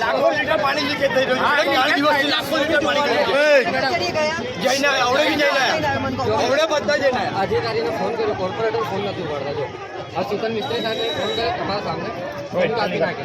લાખો લીટર પાણી લીકેજ થઈ રહ્યું છે. લાખો લીટર પાણી જઈને આવડે બી જઈને. આવડે બધા જઈને. અધિકારીને ફોન કર્યો. કોર્પોરેટર ફોન નથી ઉપાડતા જો. આ શીતલ મિસ્ત્રી સાથે ફોન કર્યો તમારા સામે ફોન કાપી નાખે.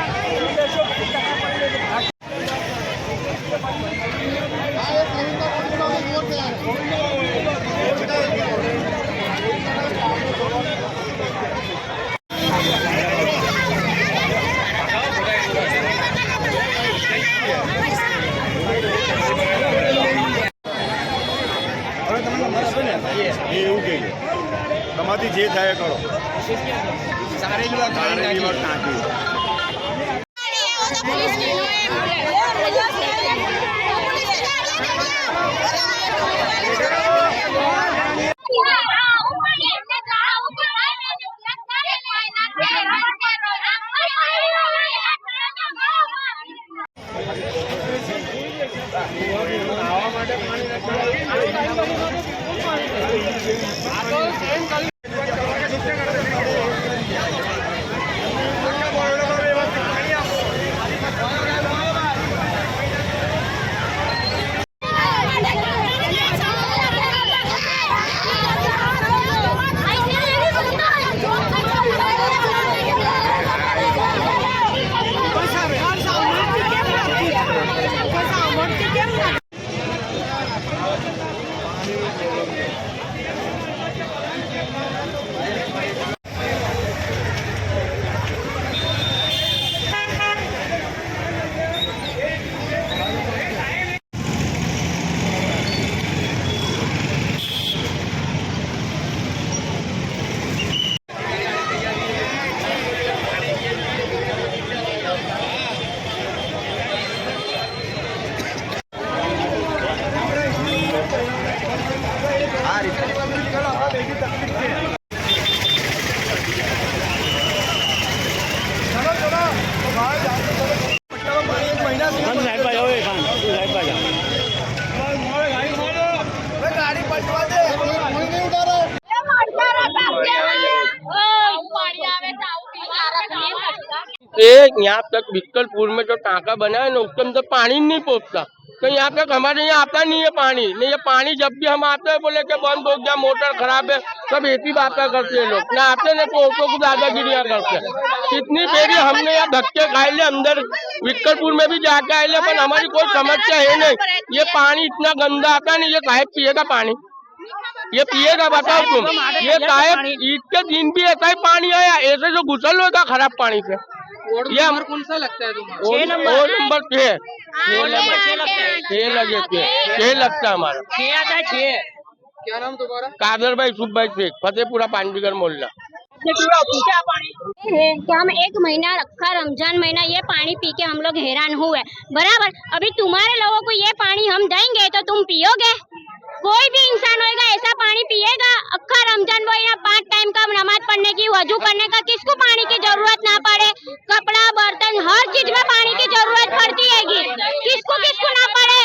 ને એ એવું કહે તમારાથી જે થાય કરો. સારી વાત. નાખી ये यहाँ तक बिक्कलपुर में जो टाँका बना है ना, उसके अंदर पानी नहीं पहुँचता। तो यहाँ तक हमारे यहाँ आता नहीं है पानी। नहीं, ये पानी जब भी हम आते हैं, बोले के बंद हो गया, मोटर खराब है, सब ऐसी बातें करते हैं लोग। ना आते ना तो को को दादागिरियाँ करते हैं। कितनी देरी हमने यहाँ धक्के खाए ले अंदर। विक्कलपुर में भी जाके आए ले, पर हमारी कोई समस्या है नहीं। ये पानी इतना गंदा आता है ना ये काहे पिएगा पानी। ये पिएगा, बताओ तुम। ये काहे ईद के दिन भी ऐसा ही पानी आया, ऐसे जो घुसल होगा खराब पानी से। ये नंबर कौन सा लगता है तुम्हारा वो वो नंबर छह छह लगे छह छह लगता है हमारा क्या नाम तुम्हारा कादर भाई सुख भाई शेख फतेहपुरा पांडीगर मोहल्ला है कि हम एक महीना रखा रमजान महीना ये पानी पी के हम लोग हैरान हुए बराबर अभी तुम्हारे लोगों को ये पानी हम देंगे तो तुम पियोगे कोई भी इंसान होएगा, ऐसा पानी पिएगा। अक्खा रमज़ान महीना पाँच टाइम का नमाज़ पढ़ने की, वज़ू करने का, किसको पानी की ज़रूरत ना पड़े? कपड़ा, बर्तन, हर चीज़ में पानी की ज़रूरत पड़ती है किसको किसको ना पड़े?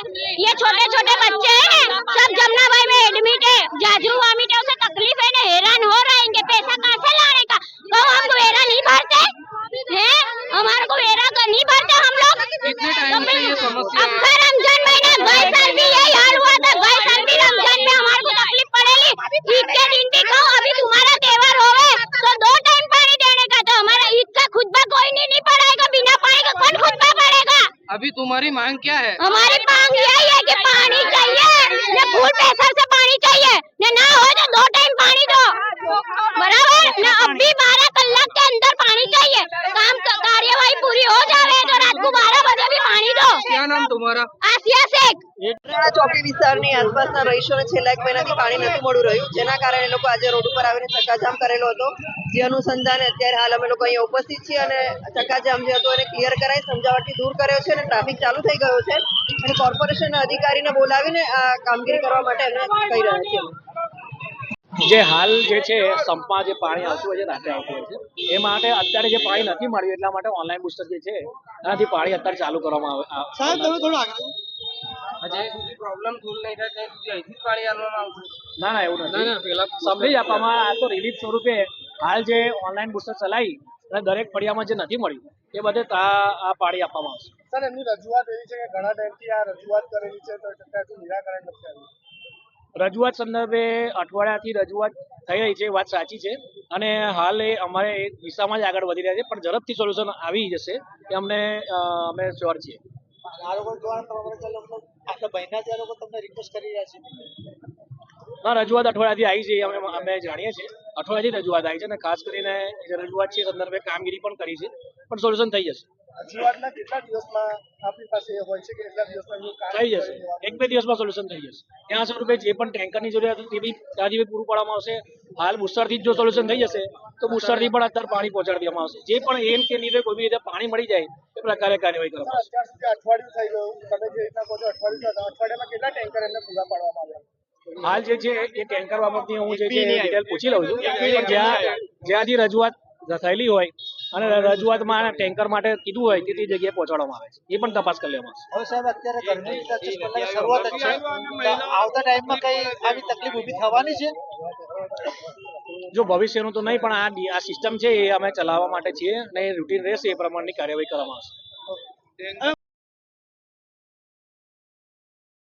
ये छोटे छोटे बच्चे हैं, सब जमुना भाई में एडमिट है, जाजरू वामिट है अभी तुम्हारी मांग क्या है हमारी मांग यही है कि पानी चाहिए न फूल प्रेशर से पानी चाहिए न ना हो तो दो टाइम पानी दो बराबर न अब भी बारह તમારા આસિયા શેખ ઉત્તરાયણ ચોકી વિસ્તારની આસપાસના રહીશોને છેલ્લા એક મહિનાથી પાણી નથી મળ્યું રહ્યું જેના કારણે લોકો આજે રોડ ઉપર આવીને ચક્કાજામ કરેલો હતો. જે અનુસંધાન અત્યારે હાલ અમે લોકો અહીંયા ઉપસ્થિત છીએ અને ચકાજામ જે હતો એને ક્લિયર કરાય સમજાવટથી દૂર કર્યો છે અને ટ્રાફિક ચાલુ થઈ ગયો છે. અને કોર્પોરેશનના અધિકારીને બોલાવીને આ કામગીરી કરવા માટે એમને કહી રહ્યા છીએ. જે હાલ જે છે સંપમાં જે પાણી આવતું હોય છે રાત્રે આવતું હોય છે એ માટે અત્યારે જે પાણી નથી મળ્યું એટલા માટે ઓનલાઈન બુસ્ટર જે છે એનાથી પાણી અત્યારે ચાલુ કરવામાં આવે હજી સુધી પ્રોબ્લેમ સોલ્વ નહીં થાય ત્યાં સુધી અહીંથી પાણી આલવામાં આવશે. ના ના એવું ના નથી પેલા સમજી આપવામાં આ તો રિલીફ સ્વરૂપે હાલ જે ઓનલાઈન બુસ્ટર ચલાવી અને દરેક ફળિયામાં જે નથી મળ્યું એ બધે આ આ પાણી આપવામાં આવશે. સર એમની રજૂઆત એવી છે કે ઘણા ટાઈમથી આ રજૂઆત કરેલી છે તો નિરાકરણ નથી આવ્યું. રજૂઆત સંદર્ભે અઠવાડિયાથી રજૂઆત થઈ રહી છે વાત સાચી છે. અને હાલ એ અમારે એ દિશામાં જ આગળ વધી રહ્યા છે પણ ઝડપથી સોલ્યુશન આવી જશે એ અમને અમે શ્યોર છીએ. ના રજૂઆત અઠવાડિયાથી આવી છે અમે અમે જાણીએ છીએ. અઠવાડિયાથી રજૂઆત આવી છે અને ખાસ કરીને જે રજૂઆત છે સંદર્ભે કામગીરી પણ કરી છે પણ સોલ્યુશન થઈ જશે. રજૂઆતના કેટલા દિવસમાં આપણી પાસે હોય છે કે એટલા દિવસમાં થઈ જશે. એક બે દિવસમાં સોલ્યુશન થઈ જશે. ત્યાં સ્વરૂપે જે પણ ટેન્કરની જરૂરિયાત હતી તે બી ત્યાંથી બી પૂરું પાડવામાં આવશે. હાલ બુસ્ટરથી જો સોલ્યુશન થઈ જશે તો બુસ્ટરથી પણ અત્યારે પાણી પહોંચાડી દેવામાં આવશે. જે પણ એમ કે કોઈ બી રીતે પાણી મળી જાય એ પ્રકારે કાર્યવાહી કરવામાં આવશે. અઠવાડિયું થઈ ગયું. તમે જે રીતના કહો છો અઠવાડિયું અઠવાડિયામાં કેટલા ટેન્કર એમને પૂરા પાડવામાં આવ્યા? હાલ જે છે એ ટેન્કર બાબતની હું જે છે ડિટેલ પૂછી લઉં છું. જ્યાં જ્યાંથી રજૂઆત થયેલી હોય અને રજૂઆતમાં ટેન્કર માટે કીધું હોય તે તે જગ્યાએ પહોંચાડવામાં આવે છે. એ પણ તપાસ કરી લેવામાં આવશે. હવે સાહેબ અત્યારે ગરમીની શરૂઆત જ છે. આવતા ટાઈમમાં કઈ આવી તકલીફ ઊભી થવાની છે? જો ભવિષ્યનું તો નહીં પણ આ આ સિસ્ટમ છે એ અમે ચલાવવા માટે છીએ અને રૂટીન રહેશે એ પ્રમાણની કાર્યવાહી કરવામાં આવશે.